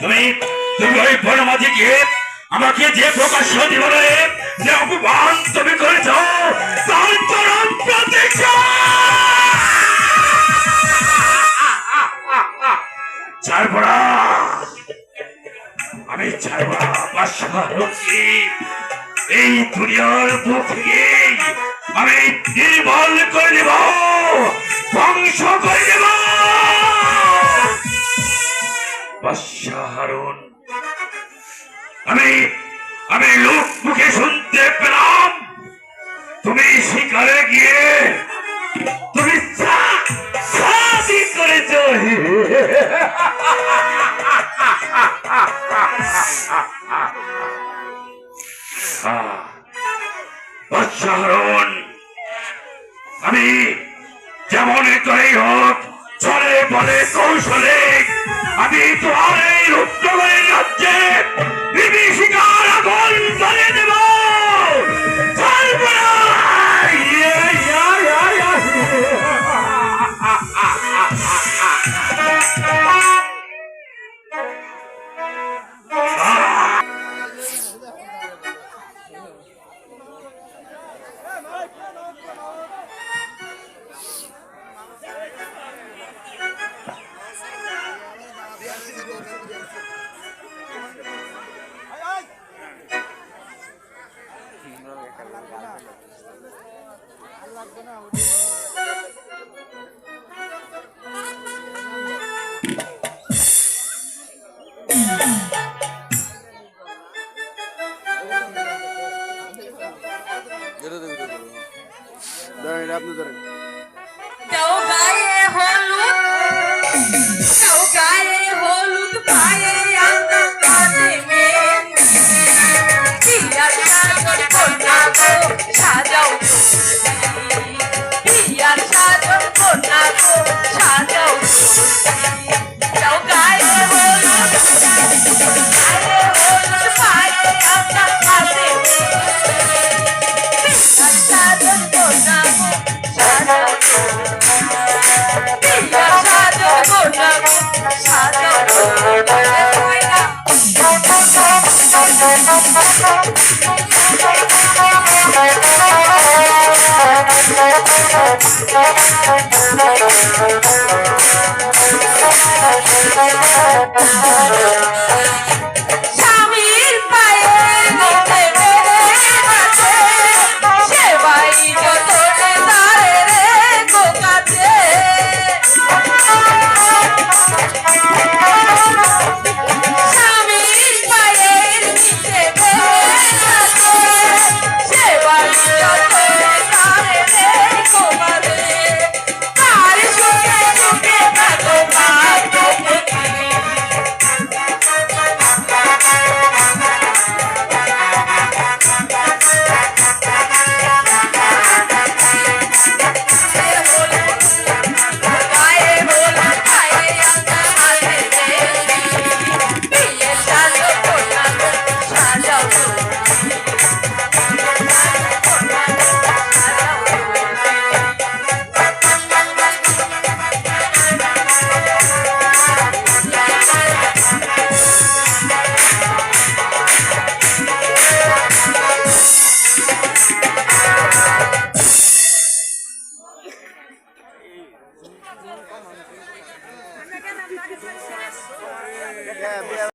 তুমি তুমি ওই বনমাঝি গিয়ে আমাকে যে প্রকাশ্য দিবলে যে অপমান তুমি করেছ, তার আমি ছাড়বো করে দেব ধ্বংস করে হারুন আমি আমি লোক মুখে শুনতে পেলাম। তুমি শিকারে গিয়ে তুমি আমি যেমন করেই হোক চলে বলে কৌশলে আমি তোমার এই রুদ্রগণের রাজ্যে আপনি ধরেন কেউ গায়ে হলুদ স্বামীর পায়ে সেবাই Yeah, yeah.